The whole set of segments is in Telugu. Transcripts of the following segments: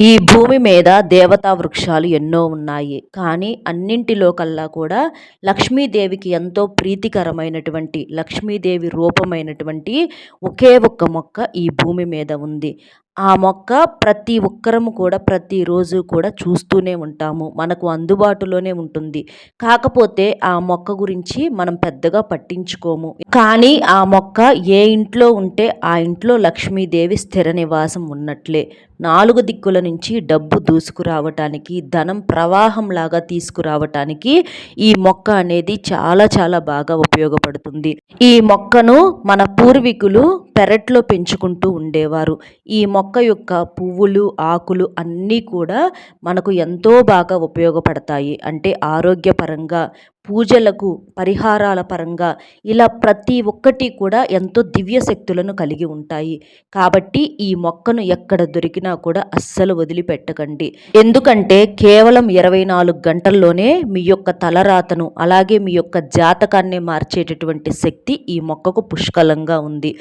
ఈ భూమి మీద దేవతా వృక్షాలు ఎన్నో ఉన్నాయి. కానీ అన్నింటిలో కల్లా కూడా లక్ష్మీదేవికి ఎంతో ప్రీతికరమైనటువంటి లక్ష్మీదేవి రూపమైనటువంటి ఒకే ఒక్క మొక్క ఈ భూమి మీద ఉంది. ఆ మొక్క ప్రతి ఒక్కరము కూడా ప్రతిరోజు కూడా చూస్తూనే ఉంటాము. మనకు అందుబాటులోనే ఉంటుంది. కాకపోతే ఆ మొక్క గురించి మనం పెద్దగా పట్టించుకోము. కానీ ఆ మొక్క ఏ ఇంట్లో ఉంటే ఆ ఇంట్లో లక్ష్మీదేవి స్థిర నివాసం ఉన్నట్లే. నాలుగు దిక్కుల నుంచి డబ్బు దూసుకురావటానికి ధనం ప్రవాహంలాగా తీసుకురావటానికి ఈ మొక్క అనేది చాలా చాలా బాగా ఉపయోగపడుతుంది. ఈ మొక్కను మన పూర్వీకులు పెరట్లో పెంచుకుంటూ ఉండేవారు. ఈ మొక్క మొక్క యొక్క పువ్వులు ఆకులు అన్నీ కూడా మనకు ఎంతో బాగా ఉపయోగపడతాయి. అంటే ఆరోగ్యపరంగా పూజలకు పరిహారాల పరంగా ఇలా ప్రతి ఒక్కటి కూడా ఎంతో దివ్య శక్తులను కలిగి ఉంటాయి. కాబట్టి ఈ మొక్కను ఎక్కడ దొరికినా కూడా అస్సలు వదిలిపెట్టకండి. ఎందుకంటే కేవలం ఇరవై నాలుగు గంటల్లోనే మీ యొక్క తలరాతను అలాగే మీ యొక్క జాతకాన్ని మార్చేటటువంటి శక్తి ఈ మొక్కకు పుష్కలంగా ఉంది.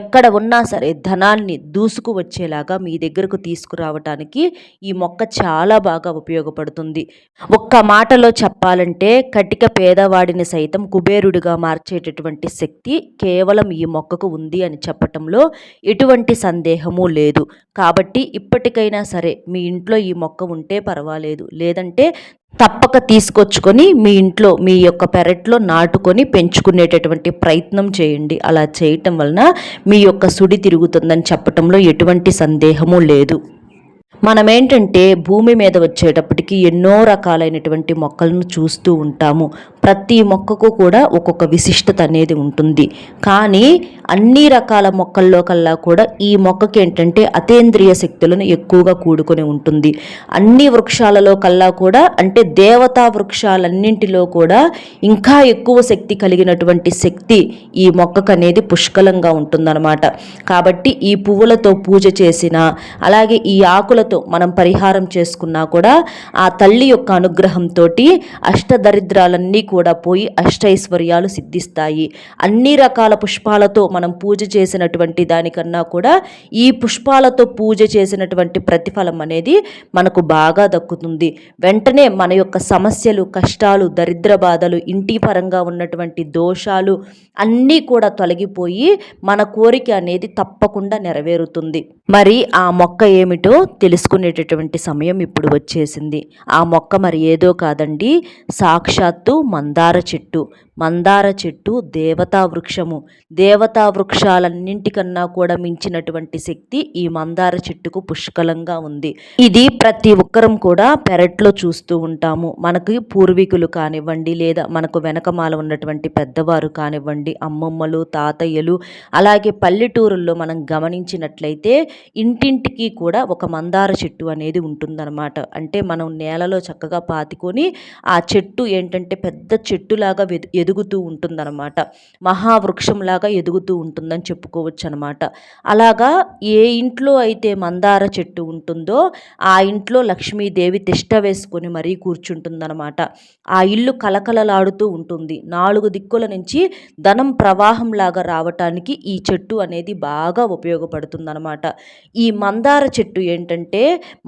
ఎక్కడ ఉన్నా సరే ధనాన్ని దూసుకు వచ్చేలాగా మీ దగ్గరకు తీసుకురావటానికి ఈ మొక్క చాలా బాగా ఉపయోగపడుతుంది. ఒక్క మాటలో చెప్పాలంటే కటిక పేదవాడిని సైతం కుబేరుడిగా మార్చేటటువంటి శక్తి కేవలం ఈ మొక్కకు ఉంది అని చెప్పటంలో ఎటువంటి సందేహము లేదు. కాబట్టి ఇప్పటికైనా సరే మీ ఇంట్లో ఈ మొక్క ఉంటే పర్వాలేదు. లేదంటే తప్పక తీసుకొచ్చుకొని మీ ఇంట్లో మీ యొక్క పెరట్లో నాటుకొని పెంచుకునేటటువంటి ప్రయత్నం చేయండి. అలా చేయటం వలన మీ యొక్క సుడి తిరుగుతుందని చెప్పటంలో ఎటువంటి సందేహము లేదు. మనం ఏంటంటే భూమి మీద వచ్చేటప్పటికి ఎన్నో రకాలైనటువంటి మొక్కలను చూస్తూ ఉంటాము. ప్రతి మొక్కకు కూడా ఒక్కొక్క విశిష్టత అనేది ఉంటుంది. కానీ అన్ని రకాల మొక్కల్లో కల్లా కూడా ఈ మొక్కకి ఏంటంటే అతేంద్రియ శక్తులను ఎక్కువగా కూడుకొని ఉంటుంది. అన్ని వృక్షాలలో కల్లా కూడా అంటే దేవతా వృక్షాలన్నింటిలో కూడా ఇంకా ఎక్కువ శక్తి కలిగినటువంటి శక్తి ఈ మొక్కకు అనేది పుష్కలంగా ఉంటుందన్నమాట. కాబట్టి ఈ పువ్వులతో పూజ చేసిన అలాగే ఈ ఆకులతో మనం పరిహారం చేసుకున్నా కూడా ఆ తల్లి యొక్క అనుగ్రహంతో అష్టదరిద్రాలన్నీ కూడా పోయి అష్టైశ్వర్యాలు సిద్ధిస్తాయి. అన్ని రకాల పుష్పాలతో మనం పూజ చేసినటువంటి దానికన్నా కూడా ఈ పుష్పాలతో పూజ చేసినటువంటి ప్రతిఫలం అనేది మనకు బాగా దక్కుతుంది. వెంటనే మన యొక్క సమస్యలు కష్టాలు దరిద్ర బాధలు ఇంటి పరంగా ఉన్నటువంటి దోషాలు అన్నీ కూడా తొలగిపోయి మన కోరిక అనేది తప్పకుండా నెరవేరుతుంది. మరి ఆ మొక్క ఏమిటో తెలుసుకునేటటువంటి సమయం ఇప్పుడు వచ్చేసింది. ఆ మొక్క మరి ఏదో కాదండి సాక్షాత్తు మందార చెట్టు. మందార చెట్టు దేవతా వృక్షము. దేవతా వృక్షాలన్నింటికన్నా కూడా మించినటువంటి శక్తి ఈ మందార చెట్టుకు పుష్కలంగా ఉంది. ఇది ప్రతి ఒక్కరం కూడా పెరట్లో చూస్తూ ఉంటాము. మనకి పూర్వీకులు కానివ్వండి లేదా మనకు వెనకమాల ఉన్నటువంటి పెద్దవారు కానివ్వండి అమ్మమ్మలు తాతయ్యలు అలాగే పల్లెటూరుల్లో మనం గమనించినట్లయితే ఇంటింటికి కూడా ఒక మందార చెట్టు అనేది ఉంటుందన్నమాట. అంటే మనం నేలలో చక్కగా పాతికొని ఆ చెట్టు ఏంటంటే పెద్ద చెట్టులాగా ఎదుగుతూ ఉంటుందన్నమాట. మహావృక్షంలాగా ఎదుగుతూ ఉంటుందని చెప్పుకోవచ్చు అనమాట అలాగా ఏ ఇంట్లో అయితే మందార చెట్టు ఉంటుందో ఆ ఇంట్లో లక్ష్మీదేవి తిష్ట వేసుకొని మరీ కూర్చుంటుందన్నమాట. ఆ ఇల్లు కలకలలాడుతూ ఉంటుంది. నాలుగు దిక్కుల నుంచి ధనం ప్రవాహంలాగా రావటానికి ఈ చెట్టు అనేది బాగా ఉపయోగపడుతుందన్నమాట. ఈ మందార చెట్టు ఏంటంటే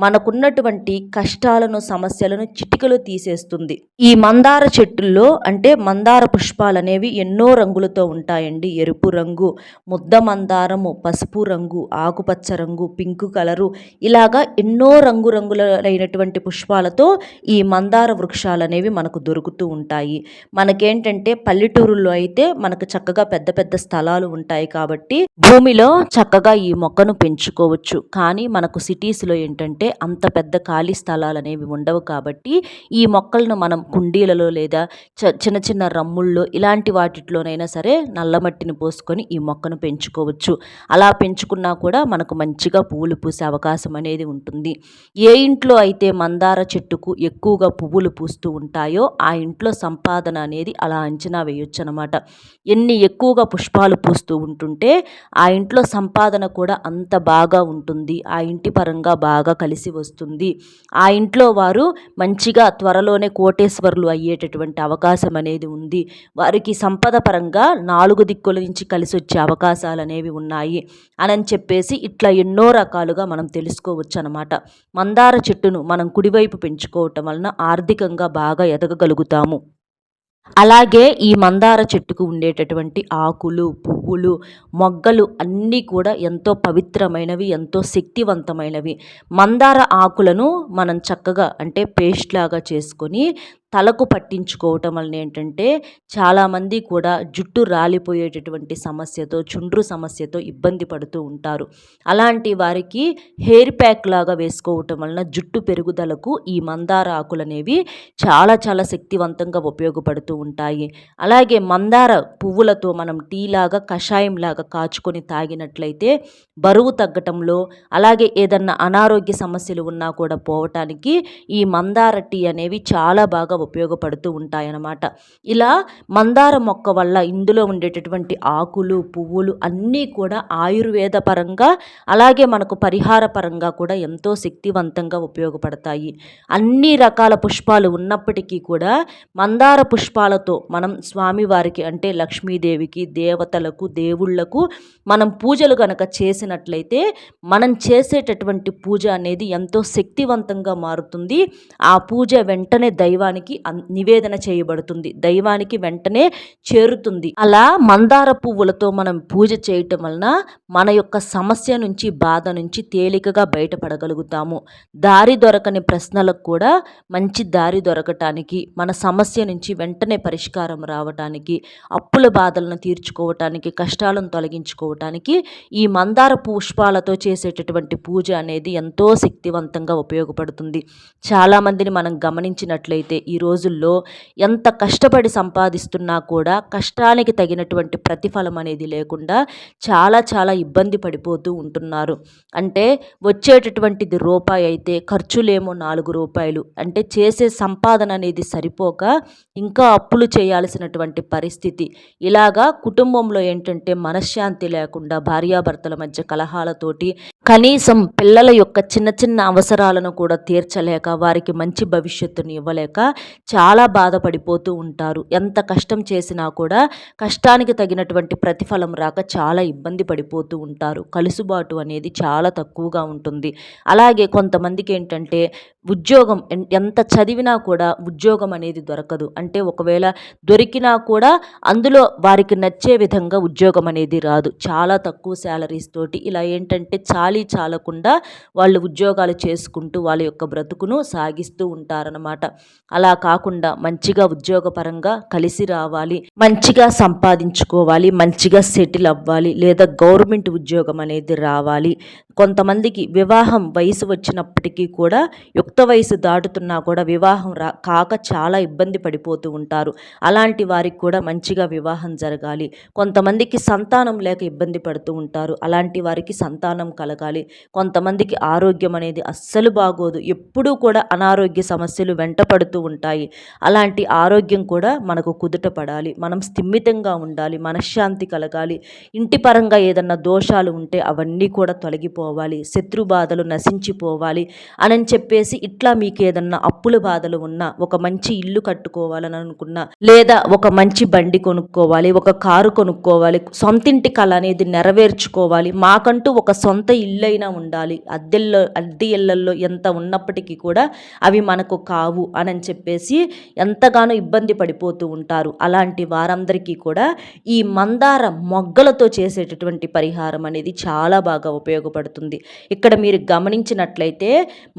మనకున్నటువంటి కష్టాలను సమస్యలను చిటికలు తీసేస్తుంది. ఈ మందార చెట్టుల్లో అంటే మందార పుష్పాలు అనేవి ఎన్నో రంగులతో ఉంటాయండి. ఎరుపు రంగు ముద్ద మందారము పసుపు రంగు ఆకుపచ్చ రంగు పింక్ కలరు ఇలాగా ఎన్నో రంగు రంగులైనటువంటి పుష్పాలతో ఈ మందార వృక్షాలు అనేవి మనకు దొరుకుతూ ఉంటాయి. మనకేంటంటే పల్లెటూరుల్లో అయితే మనకు చక్కగా పెద్ద పెద్ద స్థలాలు ఉంటాయి కాబట్టి భూమిలో చక్కగా ఈ మొక్కను పెంచుకోవచ్చు. కానీ మనకు సిటీస్లో ఏంటంటే అంత పెద్ద ఖాళీ స్థలాలు అనేవి ఉండవు కాబట్టి ఈ మొక్కలను మనం కుండీలలో లేదా చిన్న చిన్న రమ్ముల్లో ఇలాంటి వాటిలోనైనా సరే నల్లమట్టిని పోసుకొని ఈ మొక్కను పెంచుకోవచ్చు. అలా పెంచుకున్నా కూడా మనకు మంచిగా పువ్వులు పూసే అవకాశం అనేది ఉంటుంది. ఏ ఇంట్లో అయితే మందార చెట్టుకు ఎక్కువగా పువ్వులు పూస్తూ ఉంటాయో ఆ ఇంట్లో సంపాదన అనేది అలా అంచనా వేయొచ్చు అనమాట ఎన్ని ఎక్కువగా పుష్పాలు పూస్తూ ఉంటుంటే ఆ ఇంట్లో సంపాదన కూడా అంత బాగా ఉంటుంది. ఆ ఇంటి పరంగా బాగా కలిసి వస్తుంది. ఆ ఇంట్లో వారు మంచిగా త్వరలోనే కోటేశ్వరులు అయ్యేటటువంటి అవకాశం అనేది ఉంది. వారికి సంపద పరంగా నాలుగు దిక్కుల నుంచి కలిసి వచ్చే అవకాశాలు అనేవి ఉన్నాయి అని చెప్పేసి ఇట్లా ఎన్నో రకాలుగా మనం తెలుసుకోవచ్చు అనమాట మందార చెట్టును మనం కుడివైపు పెంచుకోవటం వలన ఆర్థికంగా బాగా ఎదగగలుగుతాము. అలాగే ఈ మందార చెట్టుకు ఉండేటటువంటి ఆకులు పువ్వులు మొగ్గలు అన్నీ కూడా ఎంతో పవిత్రమైనవి ఎంతో శక్తివంతమైనవి. మందార ఆకులను మనం చక్కగా అంటే పేస్ట్ లాగా చేసుకొని తలకు పట్టించుకోవటం వలన ఏంటంటే చాలామంది కూడా జుట్టు రాలిపోయేటటువంటి సమస్యతో చుండ్రు సమస్యతో ఇబ్బంది పడుతూ ఉంటారు. అలాంటి వారికి హెయిర్ ప్యాక్ లాగా వేసుకోవటం వలన జుట్టు పెరుగుదలకు ఈ మందార ఆకులు అనేవి చాలా చాలా శక్తివంతంగా ఉపయోగపడుతూ ఉంటాయి. అలాగే మందార పువ్వులతో మనం టీ లాగా కషాయం లాగా కాచుకొని తాగినట్లయితే బరువు తగ్గటంలో అలాగే ఏదన్నా అనారోగ్య సమస్యలు ఉన్నా కూడా పోవటానికి ఈ మందార టీ అనేవి చాలా బాగా ఉపయోగపడుతూ ఉంటాయన్నమాట. ఇలా మందార మొక్క వల్ల ఇందులో ఉండేటటువంటి ఆకులు పువ్వులు అన్నీ కూడా ఆయుర్వేద పరంగా అలాగే మనకు పరిహార పరంగా కూడా ఎంతో శక్తివంతంగా ఉపయోగపడతాయి. అన్ని రకాల పుష్పాలు ఉన్నప్పటికీ కూడా మందార పుష్పాలతో మనం స్వామివారికి అంటే లక్ష్మీదేవికి దేవతలకు దేవుళ్ళకు మనం పూజలు కనుక చేసినట్లయితే మనం చేసేటటువంటి పూజ అనేది ఎంతో శక్తివంతంగా మారుతుంది. ఆ పూజ వెంటనే దైవానికి నివేదన చేయబడుతుంది. దైవానికి వెంటనే చేరుతుంది. అలా మందార పువ్వులతో మనం పూజ చేయటం వలన మన యొక్క సమస్య నుంచి బాధ నుంచి తేలికగా బయటపడగలుగుతాము. దారి దొరకని ప్రశ్నలకు కూడా మంచి దారి దొరకటానికి మన సమస్య నుంచి వెంటనే పరిష్కారం రావటానికి అప్పుల బాధలను తీర్చుకోవటానికి కష్టాలను తొలగించుకోవటానికి ఈ మందార పుష్పాలతో చేసేటటువంటి పూజ అనేది ఎంతో శక్తివంతంగా ఉపయోగపడుతుంది. చాలామందిని మనం గమనించినట్లయితే ఈ రోజుల్లో ఎంత కష్టపడి సంపాదిస్తున్నా కూడా కష్టానికి తగినటువంటి ప్రతిఫలం అనేది లేకుండా చాలా చాలా ఇబ్బంది పడిపోతూ ఉంటున్నారు. అంటే వచ్చేటటువంటిది రూపాయి అయితే ఖర్చులేమో నాలుగు రూపాయలు. అంటే చేసే సంపాదన అనేది సరిపోక ఇంకా అప్పులు చేయాల్సినటువంటి పరిస్థితి. ఇలాగా కుటుంబంలో ఏంటంటే మనశ్శాంతి లేకుండా భార్యాభర్తల మధ్య కలహాలతోటి కనీసం పిల్లల యొక్క చిన్న చిన్న అవసరాలను కూడా తీర్చలేక వారికి మంచి భవిష్యత్తుని ఇవ్వలేక చాలా బాధపడిపోతూ ఉంటారు. ఎంత కష్టం చేసినా కూడా కష్టానికి తగినటువంటి ప్రతిఫలం రాక చాలా ఇబ్బంది పడిపోతూ ఉంటారు. కలుసుబాటు అనేది చాలా తక్కువగా ఉంటుంది. అలాగే కొంతమందికి ఏంటంటే ఉద్యోగం ఎంత చదివినా కూడా ఉద్యోగం అనేది దొరకదు. అంటే ఒకవేళ దొరికినా కూడా అందులో వారికి నచ్చే విధంగా ఉద్యోగం అనేది రాదు. చాలా తక్కువ శాలరీస్ తోటి ఇలా ఏంటంటే చాలీ చాలకుండా వాళ్ళు ఉద్యోగాలు చేసుకుంటూ వాళ్ళ యొక్క బ్రతుకును సాగిస్తూ ఉంటారనమాట అలా కాకుండా మంచిగా ఉద్యోగపరంగా కలిసి రావాలి మంచిగా సంపాదించుకోవాలి మంచిగా సెటిల్ అవ్వాలి లేదా గవర్నమెంట్ ఉద్యోగం అనేది రావాలి. కొంతమందికి వివాహం వయసు వచ్చినప్పటికీ కూడా యుక్త వయసు దాటుతున్నా కూడా వివాహం రా కాక చాలా ఇబ్బంది పడిపోతూ ఉంటారు. అలాంటి వారికి కూడా మంచిగా వివాహం జరగాలి. కొంతమందికి సంతానం లేక ఇబ్బంది పడుతూ ఉంటారు. అలాంటి వారికి సంతానం కలగాలి. కొంతమందికి ఆరోగ్యం అనేది అస్సలు బాగోదు. ఎప్పుడూ కూడా అనారోగ్య సమస్యలు వెంట పడుతూ ఉంటాయి. అలాంటి ఆరోగ్యం కూడా మనకు కుదుట పడాలి. మనం స్థిమితంగా ఉండాలి. మనశ్శాంతి కలగాలి. ఇంటి పరంగా ఏదన్నా దోషాలు ఉంటే అవన్నీ కూడా తొలగిపోవాలి. శత్రు బాధలు నశించిపోవాలి అని చెప్పేసి ఇట్లా మీకు ఏదన్నా అప్పుల బాధలు ఉన్నా ఒక మంచి ఇల్లు కట్టుకోవాలని అనుకున్నా లేదా ఒక మంచి బండి కొనుక్కోవాలి ఒక కారు కొనుక్కోవాలి సొంతింటి కళ అనేది నెరవేర్చుకోవాలి. మాకంటూ ఒక సొంత ఇల్లైనా ఉండాలి. అద్దెల్లో అద్దె ఇళ్ళల్లో ఎంత ఉన్నప్పటికీ కూడా అవి మనకు కావు అని చెప్పేసి ఎంతగానో ఇబ్బంది పడిపోతూ ఉంటారు. అలాంటి వారందరికీ కూడా ఈ మందార మొగ్గలతో చేసేటటువంటి పరిహారం అనేది చాలా బాగా ఉపయోగపడుతుంది. ఇక్కడ మీరు గమనించినట్లయితే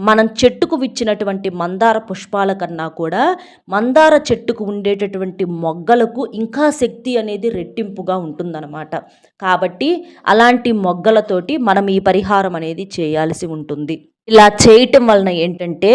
మనం చెట్టుకు విచ్చినటువంటి మందార పుష్పాల కన్నా కూడా మందార చెట్టుకు ఉండేటటువంటి మొగ్గలకు ఇంకా శక్తి అనేది రెట్టింపుగా ఉంటుందన్నమాట. కాబట్టి అలాంటి మొగ్గలతోటి మనం ఈ పరిహారం అనేది చేయాల్సి ఉంటుంది. ఇలా చేయటం వలన ఏంటంటే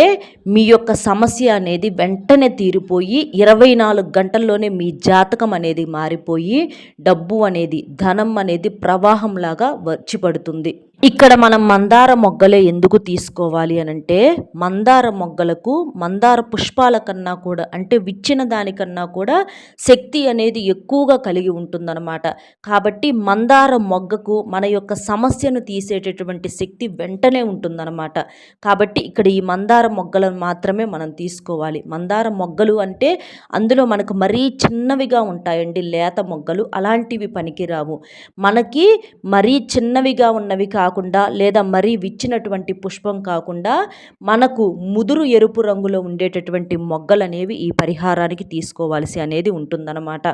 మీ యొక్క సమస్య అనేది వెంటనే తీరిపోయి ఇరవై నాలుగు గంటల్లోనే మీ జాతకం అనేది మారిపోయి డబ్బు అనేది ధనం అనేది ప్రవాహంలాగా వచ్చి పడుతుంది. ఇక్కడ మనం మందార మొగ్గలే ఎందుకు తీసుకోవాలి అని అంటే మందార మొగ్గలకు మందార పుష్పాల కన్నా కూడా అంటే విచ్చిన దానికన్నా కూడా శక్తి అనేది ఎక్కువగా కలిగి ఉంటుందన్నమాట. కాబట్టి మందార మొగ్గకు మన యొక్క సమస్యను తీసేటటువంటి శక్తి వెంటనే ఉంటుందన్నమాట. కాబట్టి ఇక్కడ ఈ మందార మొగ్గలను మాత్రమే మనం తీసుకోవాలి. మందార మొగ్గలు అంటే అందులో మనకు మరీ చిన్నవిగా ఉంటాయండి లేత మొగ్గలు. అలాంటివి పనికిరావు. మనకి మరీ చిన్నవిగా ఉన్నవి కాకుండా లేదా మరీ విచ్చినటువంటి పుష్పం కాకుండా మనకు ముదురు ఎరుపు రంగులో ఉండేటటువంటి మొగ్గలు అనేవి ఈ పరిహారానికి తీసుకోవాల్సి అనేది ఉంటుందన్నమాట.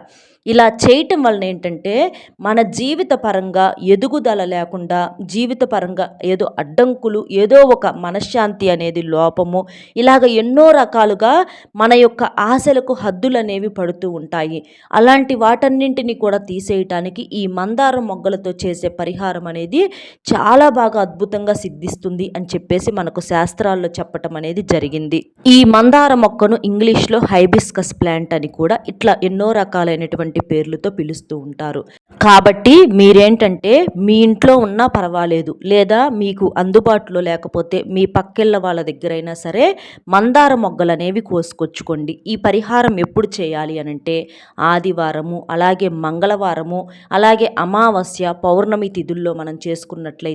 ఇలా చేయటం వలన ఏంటంటే మన జీవిత పరంగా ఎదుగుదల లేకుండా జీవిత పరంగా ఏదో అడ్డంకులు ఏదో ఒక మనశ్శాంతి అనేది లోపము ఇలాగ ఎన్నో రకాలుగా మన యొక్క ఆశలకు హద్దులు అనేవి పడుతూ ఉంటాయి. అలాంటి వాటన్నింటినీ కూడా తీసేయటానికి ఈ మందార మొగ్గలతో చేసే పరిహారం అనేది చాలా చాలా బాగా అద్భుతంగా సిద్ధిస్తుంది అని చెప్పేసి మనకు శాస్త్రాల్లో చెప్పటం అనేది జరిగింది. ఈ మందార మొక్కను ఇంగ్లీష్లో హైబిస్కస్ ప్లాంట్ అని కూడా ఇట్లా ఎన్నో రకాలైనటువంటి పేర్లతో పిలుస్తూ ఉంటారు. కాబట్టి మీరేంటంటే మీ ఇంట్లో ఉన్నా పర్వాలేదు లేదా మీకు అందుబాటులో లేకపోతే మీ పక్కెళ్ళ వాళ్ళ దగ్గరైనా సరే మందార మొగ్గలు అనేవి కోసుకొచ్చుకోండి. ఈ పరిహారం ఎప్పుడు చేయాలి అనంటే ఆదివారము అలాగే మంగళవారము అలాగే అమావాస్య పౌర్ణమి తిథుల్లో మనం చేసుకున్నట్లయితే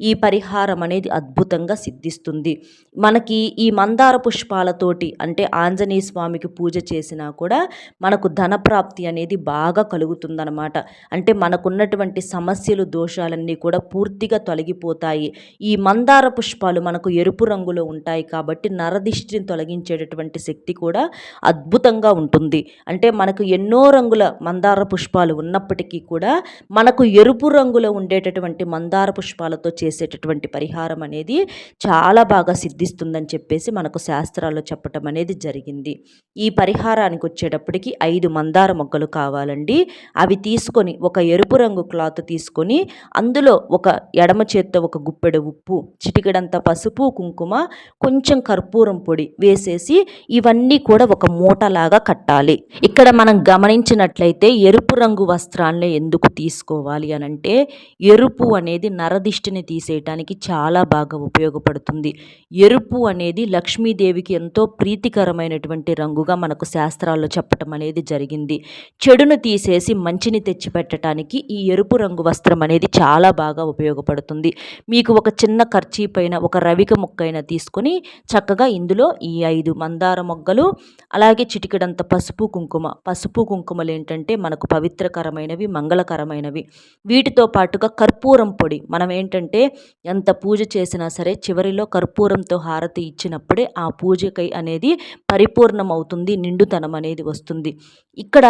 ఈ పరిహారం అనేది అద్భుతంగా సిద్ధిస్తుంది. మనకి ఈ మందార పుష్పాలతోటి అంటే ఆంజనేయ స్వామికి పూజ చేసినా కూడా మనకు ధనప్రాప్తి అనేది బాగా కలుగుతుందన్నమాట. అంటే మనకున్నటువంటి సమస్యలు దోషాలన్నీ కూడా పూర్తిగా తొలగిపోతాయి. ఈ మందార పుష్పాలు మనకు ఎరుపు రంగులో ఉంటాయి కాబట్టి నరదిష్టిని తొలగించేటటువంటి శక్తి కూడా అద్భుతంగా ఉంటుంది. అంటే మనకు ఎన్నో రంగుల మందార పుష్పాలు ఉన్నప్పటికీ కూడా మనకు ఎరుపు రంగులో ఉండేటటువంటి మందార పుష్ప పుష్పాలతో చేసేటటువంటి పరిహారం అనేది చాలా బాగా సిద్ధిస్తుందని చెప్పేసి మనకు శాస్త్రాల్లో చెప్పటం అనేది జరిగింది. ఈ పరిహారానికి వచ్చేటప్పటికి ఐదు మందార మొగ్గలు కావాలండి. అవి తీసుకొని ఒక ఎరుపు రంగు క్లాత్ తీసుకొని అందులో ఒక ఎడమ చేత్తో ఒక గుప్పెడు ఉప్పు చిటికడంత పసుపు కుంకుమ కొంచెం కర్పూరం పొడి వేసేసి ఇవన్నీ కూడా ఒక మూటలాగా కట్టాలి. ఇక్కడ మనం గమనించినట్లయితే ఎరుపు రంగు వస్త్రాన్ని ఎందుకు తీసుకోవాలి అని అంటే ఎరుపు అనేది నర నరదిష్టిని తీసేయటానికి చాలా బాగా ఉపయోగపడుతుంది. ఎరుపు అనేది లక్ష్మీదేవికి ఎంతో ప్రీతికరమైనటువంటి రంగుగా మనకు శాస్త్రాల్లో చెప్పటం అనేది జరిగింది. చెడును తీసేసి మంచిని తెచ్చిపెట్టడానికి ఈ ఎరుపు రంగు వస్త్రం అనేది చాలా బాగా ఉపయోగపడుతుంది. మీకు ఒక చిన్న ఖర్చీ పైన ఒక రవిక ముక్కైనా తీసుకొని చక్కగా ఇందులో ఈ ఐదు మందార మొగ్గలు అలాగే చిటికెడంత పసుపు కుంకుమ. పసుపు కుంకుమలు ఏంటంటే మనకు పవిత్రకరమైనవి మంగళకరమైనవి. వీటితో పాటుగా కర్పూరం పొడి. మనం ఏంటంటే ఎంత పూజ చేసినా సరే చివరిలో కర్పూరంతో హారతి ఇచ్చినప్పుడే ఆ పూజకై అనేది పరిపూర్ణం అవుతుంది నిండుతనం అనేది వస్తుంది. ఇక్కడ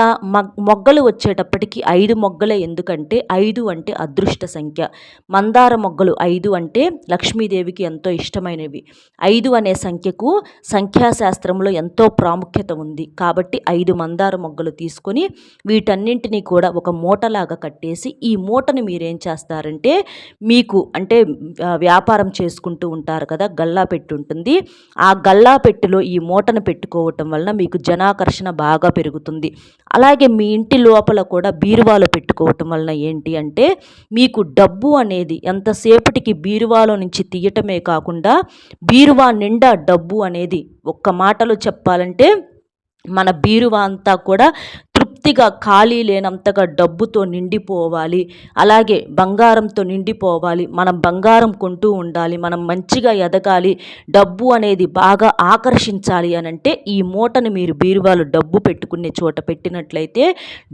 మొగ్గలు వచ్చేటప్పటికి ఐదు మొగ్గలే ఎందుకంటే ఐదు అంటే అదృష్ట సంఖ్య. మందార మొగ్గలు ఐదు అంటే లక్ష్మీదేవికి ఎంతో ఇష్టమైనవి. ఐదు అనే సంఖ్యకు సంఖ్యాశాస్త్రంలో ఎంతో ప్రాముఖ్యత ఉంది. కాబట్టి ఐదు మందార మొగ్గలు తీసుకొని వీటన్నింటినీ కూడా ఒక మూటలాగా కట్టేసి ఈ మూటను మీరేం చేస్తారంటే మీకు అంటే వ్యాపారం చేసుకుంటూ ఉంటారు కదా గల్లా పెట్టి ఉంటుంది. ఆ గల్లా పెట్టిలో ఈ మూటను పెట్టుకోవటం వలన మీకు జనాకర్షణ బాగా పెరుగుతుంది. అలాగే మీ ఇంటి లోపల కూడా బీరువాలో పెట్టుకోవటం వలన ఏంటి అంటే మీకు డబ్బు అనేది ఎంతసేపటికి బీరువాలో నుంచి తీయటమే కాకుండా బీరువా నిండా డబ్బు అనేది ఒక్క మాటలో చెప్పాలంటే మన బీరువా అంతా కూడా పూర్తిగా ఖాళీ లేనంతగా డబ్బుతో నిండిపోవాలి. అలాగే బంగారంతో నిండిపోవాలి. మనం బంగారం కొంటూ ఉండాలి. మనం మంచిగా ఎదగాలి. డబ్బు అనేది బాగా ఆకర్షించాలి అని అంటే ఈ మూటను మీరు బీరువాలు డబ్బు పెట్టుకునే చోట పెట్టినట్లయితే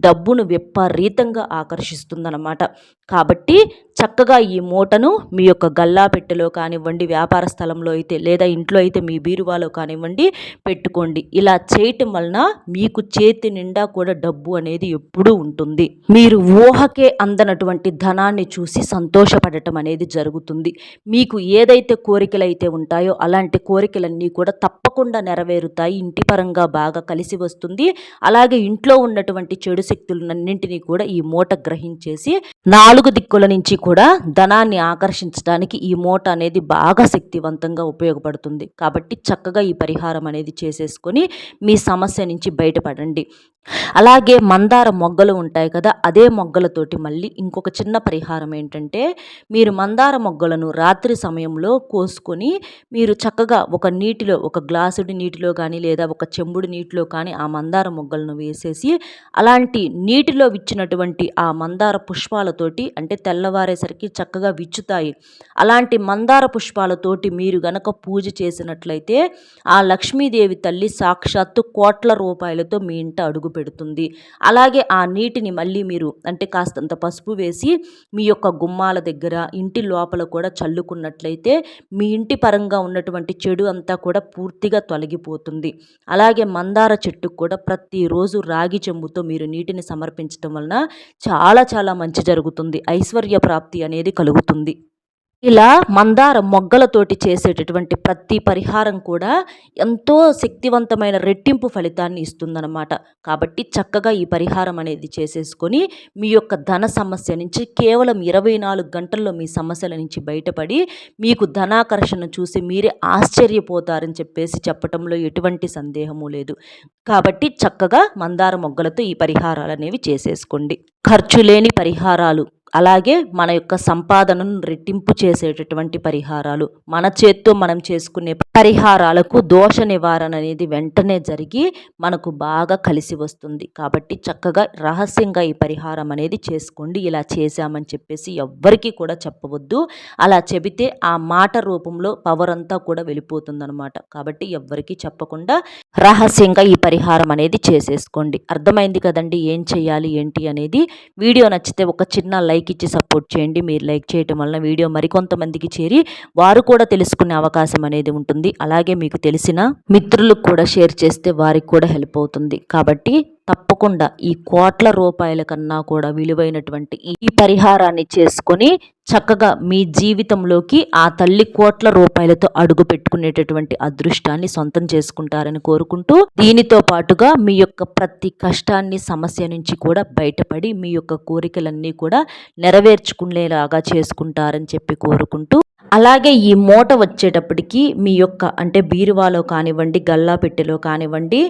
డబ్బును విపరీతంగా ఆకర్షిస్తుందన్నమాట. కాబట్టి చక్కగా ఈ మూటను మీ యొక్క గల్లా పెట్టెలో కానివ్వండి వ్యాపార స్థలంలో అయితే లేదా ఇంట్లో అయితే మీ బీరువాలో కానివ్వండి పెట్టుకోండి. ఇలా చేయటం వలన మీకు చేతి నిండా కూడా డబ్బు డబ్బు అనేది ఎప్పుడూ ఉంటుంది. మీరు ఊహకే అందనటువంటి ధనాన్ని చూసి సంతోషపడటం అనేది జరుగుతుంది. మీకు ఏదైతే కోరికలు అయితే ఉంటాయో అలాంటి కోరికలన్నీ కూడా తప్పకుండా నెరవేరుతాయి. ఇంటి పరంగా బాగా కలిసి వస్తుంది. అలాగే ఇంట్లో ఉన్నటువంటి చెడు శక్తులన్నింటినీ కూడా ఈ మూట గ్రహించేసి నాలుగు దిక్కుల నుంచి కూడా ధనాన్ని ఆకర్షించడానికి ఈ మూట అనేది బాగా శక్తివంతంగా ఉపయోగపడుతుంది. కాబట్టి చక్కగా ఈ పరిహారం అనేది చేసేసుకొని మీ సమస్య నుంచి బయటపడండి. అలాగే మందార మొగ్గలు ఉంటాయి కదా అదే మొగ్గలతోటి మళ్ళీ ఇంకొక చిన్న పరిహారం ఏంటంటే మీరు మందార మొగ్గలను రాత్రి సమయంలో కోసుకొని మీరు చక్కగా ఒక నీటిలో ఒక గ్లాసుడి నీటిలో కానీ లేదా ఒక చెంబుడు నీటిలో కానీ ఆ మందార మొగ్గలను వేసేసి అలాంటి నీటిలో విచ్చినటువంటి ఆ మందార పుష్పాలతోటి అంటే తెల్లవారేసరికి చక్కగా విచ్చుతాయి. అలాంటి మందార పుష్పాలతోటి మీరు గనక పూజ చేసినట్లయితే ఆ లక్ష్మీదేవి తల్లి సాక్షాత్తు కోట్ల రూపాయలతో మీ ఇంట అడుగు పెడుతుంది. అలాగే ఆ నీటిని మళ్ళీ మీరు అంటే కాస్తంత పసుపు వేసి మీ యొక్క గుమ్మాల దగ్గర ఇంటి లోపల కూడా చల్లుకున్నట్లయితే మీ ఇంటి పరంగా ఉన్నటువంటి చెడు అంతా కూడా పూర్తిగా తొలగిపోతుంది. అలాగే మందార చెట్టుకు కూడా ప్రతిరోజు రాగి చెంబుతో మీరు నీటిని సమర్పించడం వలన చాలా చాలా మంచి జరుగుతుంది. ఐశ్వర్య ప్రాప్తి అనేది కలుగుతుంది. ఇలా మందార మొగ్గలతోటి చేసేటటువంటి ప్రతి పరిహారం కూడా ఎంతో శక్తివంతమైన రెట్టింపు ఫలితాన్ని ఇస్తుందన్నమాట. కాబట్టి చక్కగా ఈ పరిహారం అనేది చేసేసుకొని మీ యొక్క ధన సమస్య నుంచి కేవలం ఇరవై నాలుగు గంటల్లో మీ సమస్యల నుంచి బయటపడి మీకు ధనాకర్షణ చూసి మీరే ఆశ్చర్యపోతారని చెప్పేసి చెప్పటంలో ఎటువంటి సందేహము లేదు. కాబట్టి చక్కగా మందార మొగ్గలతో ఈ పరిహారాలు అనేవి చేసేసుకోండి. ఖర్చు లేని పరిహారాలు. అలాగే మన యొక్క సంపాదనను రెట్టింపు చేసేటటువంటి పరిహారాలు మన చేత్తో మనం చేసుకునే పరిహారాలకు దోష నివారణ అనేది వెంటనే జరిగి మనకు బాగా కలిసి వస్తుంది. కాబట్టి చక్కగా రహస్యంగా ఈ పరిహారం అనేది చేసుకోండి. ఇలా చేశామని చెప్పేసి ఎవ్వరికీ కూడా చెప్పవద్దు. అలా చెబితే ఆ మాట రూపంలో పవర్ అంతా కూడా వెళ్ళిపోతుందనమాట కాబట్టి ఎవ్వరికీ చెప్పకుండా రహస్యంగా ఈ పరిహారం అనేది చేసేసుకోండి. అర్థమైంది కదండి ఏం చేయాలి ఏంటి అనేది? వీడియో నచ్చితే ఒక చిన్న లైక్ లైక్ ఇచ్చి సపోర్ట్ చేయండి. మీరు లైక్ చేయటం వలన వీడియో మరికొంతమందికి చేరి వారు కూడా తెలుసుకునే అవకాశం అనేది ఉంటుంది. అలాగే మీకు తెలిసిన మిత్రులకు కూడా షేర్ చేస్తే వారికి కూడా హెల్ప్ అవుతుంది. కాబట్టి తప్పకుండా ఈ కోట్ల రూపాయల కన్నా కూడా విలువైనటువంటి ఈ పరిహారాన్ని చేసుకొని చక్కగా మీ జీవితంలోకి ఆ తల్లి కోట్ల రూపాయలతో అడుగు పెట్టుకునేటటువంటి అదృష్టాన్ని సొంతం చేసుకుంటారని కోరుకుంటూ దీనితో పాటుగా మీ యొక్క ప్రతి కష్టాన్ని సమస్య నుంచి కూడా బయటపడి మీ యొక్క కోరికలన్నీ కూడా నెరవేర్చుకునేలాగా చేసుకుంటారని చెప్పి కోరుకుంటూ అలాగే ఈ మూట వచ్చేటప్పటికి మీ యొక్క అంటే బీరువాలో కానివ్వండి గల్లా పెట్టెలో కానివ్వండి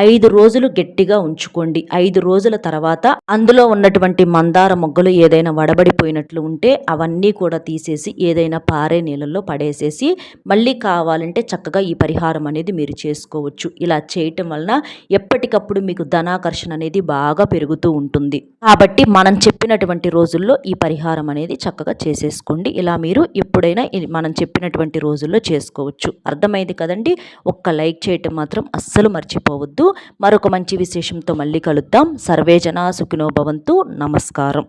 ఐదు రోజులు గట్టిగా ఉంచుకోండి. ఐదు రోజుల తర్వాత అందులో ఉన్నటువంటి మందార మొగ్గలు ఏదైనా వడబడిపోయినట్లు ఉంటే అవన్నీ కూడా తీసేసి ఏదైనా పారే నీళ్ళల్లో పడేసేసి మళ్ళీ కావాలంటే చక్కగా ఈ పరిహారం అనేది మీరు చేసుకోవచ్చు. ఇలా చేయటం వలన ఎప్పటికప్పుడు మీకు ధనాకర్షణ అనేది బాగా పెరుగుతూ ఉంటుంది. కాబట్టి మనం చెప్పినటువంటి రోజుల్లో ఈ పరిహారం అనేది చక్కగా చేసేసుకోండి. ఇలా మీరు ఎప్పుడైనా మనం చెప్పినటువంటి రోజుల్లో చేసుకోవచ్చు. అర్థమైంది కదండి? ఒక్క లైక్ చేయటం మాత్రం అస్సలు మర్చిపోవద్దు. మరొక మంచి విశేషంతో మళ్ళీ కలుద్దాం. సర్వేజన సుఖినోభవంతు నమస్కారం.